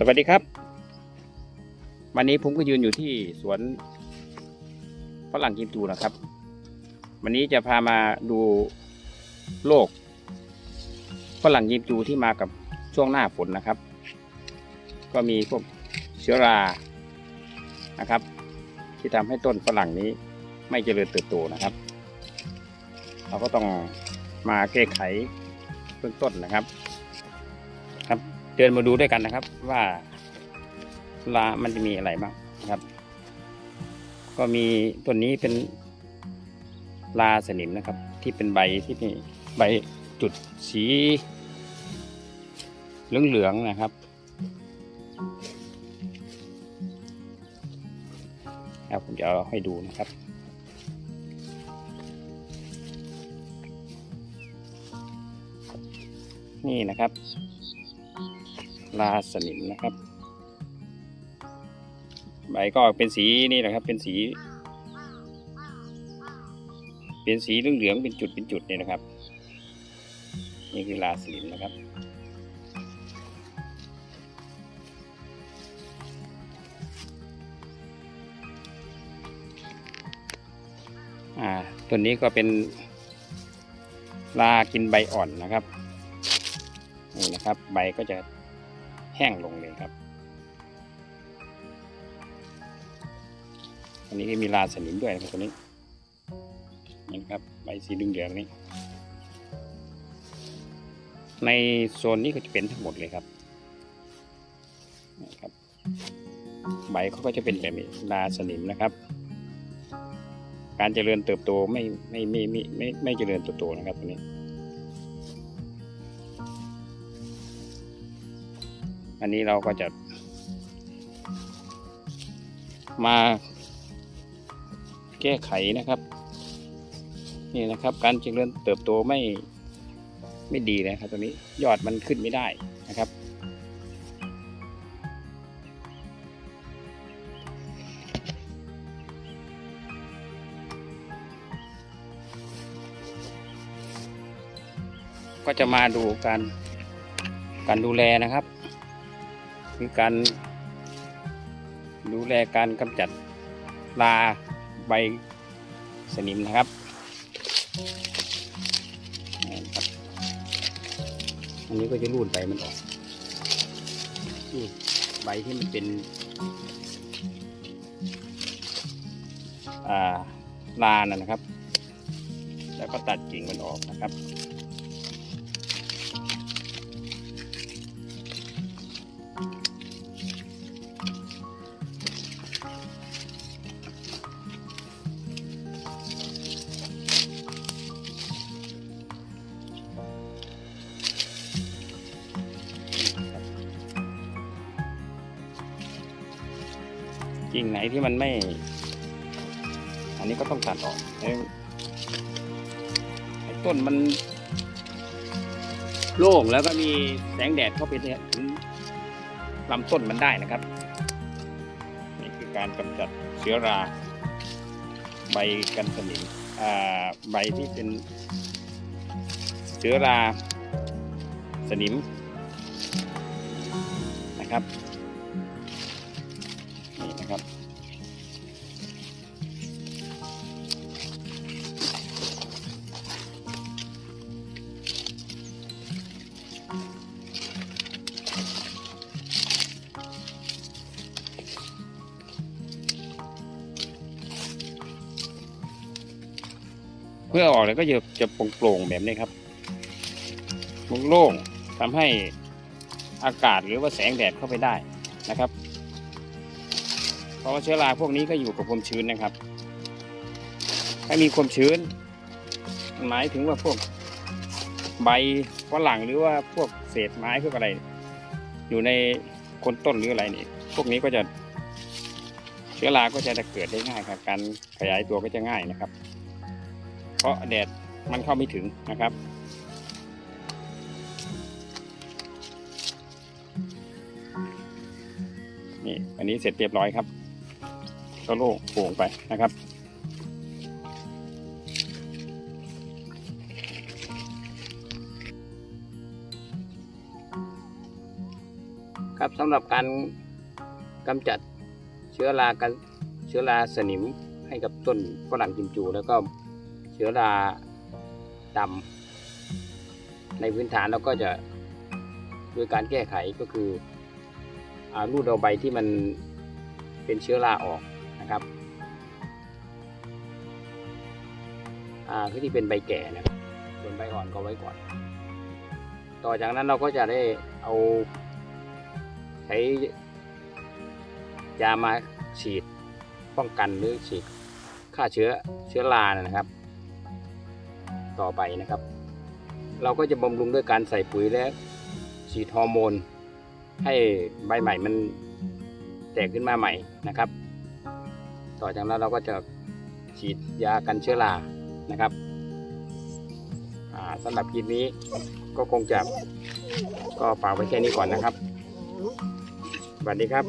สวัสดีครับ วันนี้ผมก็ยืนอยู่ที่สวนฝรั่งกิมจูนะครับ วันนี้จะพามาดูโรคฝรั่งกิมจูที่มากับช่วงหน้าฝนนะครับ ก็มีพวกเชื้อรานะครับ ที่ทำให้ต้นฝรั่งนี้ไม่เจริญเติบโตนะครับ เราก็ต้องมาแก้ไขเบื้องต้นนะครับ เดินมาดูด้วยกันนะครับ ว่าลามันจะมีอะไรบ้างนะครับ ก็มีต้นนี้เป็นลาสนิมนะครับ ที่เป็นใบที่มีใบจุดสีเหลืองๆนะครับครับผมจะเอาให้ดูนะครับ นี่นะครับ ลาสนิมนะครับ ใบก็เป็นสีนี่แหละครับ เป็นสี เป็นสีเหลืองๆเป็นจุดเป็นจุดนี่นะครับ นี่คือลาสนิมนะครับอ่าตัวนี้ก็เป็นลากินใบอ่อนนะครับ นี่นะครับ ใบก็จะ แห้งลงเลยครับ อันนี้ก็มีลาสนิมด้วยนะครับตัวนี้นี่ครับใบสีเหลืองนี้ ในโซนนี้ก็จะเป็นทั้งหมดเลยครับนะครับ ใบเขาก็จะเป็นแบบนี้ลาสนิมนะครับ การเจริญเติบโตไม่ไม่ไม่ไม่ไม่เจริญเติบโตนะครับตัวนี้ อันนี้เราก็จะ มาแก้ไขนะครับ นี่นะครับ การเจริญเติบโตไม่ไม่ดีนะครับ ตัวนี้ยอดมันขึ้นไม่ได้นะครับ ก็จะมาดูการการดูแลนะครับ คือการดูแลการกำจัดลาใบสนิมนะครับอันนี้ก็จะรูดใบมันออกใบที่มันเป็นลานะครับ แล้วก็ตัดกิ่งมันออกนะครับ กิ่งไหนที่มันไม่ อันนี้ก็ต้องตัดออกให้ต้นมันโล่งแล้วก็มีแสงแดดเข้าไปเนี่ยถึงลำต้นมันได้นะครับ นี่คือการกำจัดเชื้อรา ใบกันสนิมอ่าใบที่เป็นเชื้อราสนิมนะครับ นะครับ เพื่อออกแล้วก็จะจะโปร่งๆแบบนี้ครับโล่งๆทำให้อากาศหรือว่าแสงแดดเข้าไปได้นะครับ ราะว่าเชื้อราพวกนี้ก็อยู่กับความชื้นนะครับ ถ้ามีความชื้น หมายถึงว่าพวกใบฝรั่งหรือว่าพวกเศษไม้พวกอะไร อยู่ในโคนต้นหรืออะไรนี่ พวกนี้ก็จะเชื้อราก็จะเกิดได้ง่ายครับ การขยายตัวก็จะง่ายนะครับ เพราะแดดมันเข้าไม่ถึงนะครับนี่อันนี้เสร็จเรียบร้อยครับ ก็โล่งโปร่งไปนะครับ ครับสำหรับการกำจัดเชื้อรากันเชื้อราสนิมให้กับต้นฝรั่งกิมจู แล้วก็เชื้อราดำในพื้นฐานเราก็จะโดยการแก้ไขก็คืออารูดเอาใบที่มันเป็นเชื้อราออก นะครับอ่าคือที่เป็นใบแก่นะครับ ส่วนใบอ่อนก็ไว้ก่อน ต่อจากนั้นเราก็จะได้เอาใช้ยามาฉีดป้องกันหรือฉีดฆ่าเชื้อเชื้อรานะครับ ต่อไปนะครับ เราก็จะบำรุงด้วยการใส่ปุ๋ยและฉีดฮอร์โมน ให้ใบใหม่มันแตกขึ้นมาใหม่นะครับ ต่อจากนั้นเราก็จะฉีดยากันเชื้อรานะครับอ่าสำหรับคลิปนี้ก็คงจะก็ฝากไว้แค่นี้ก่อนนะครับสวัสดีครับ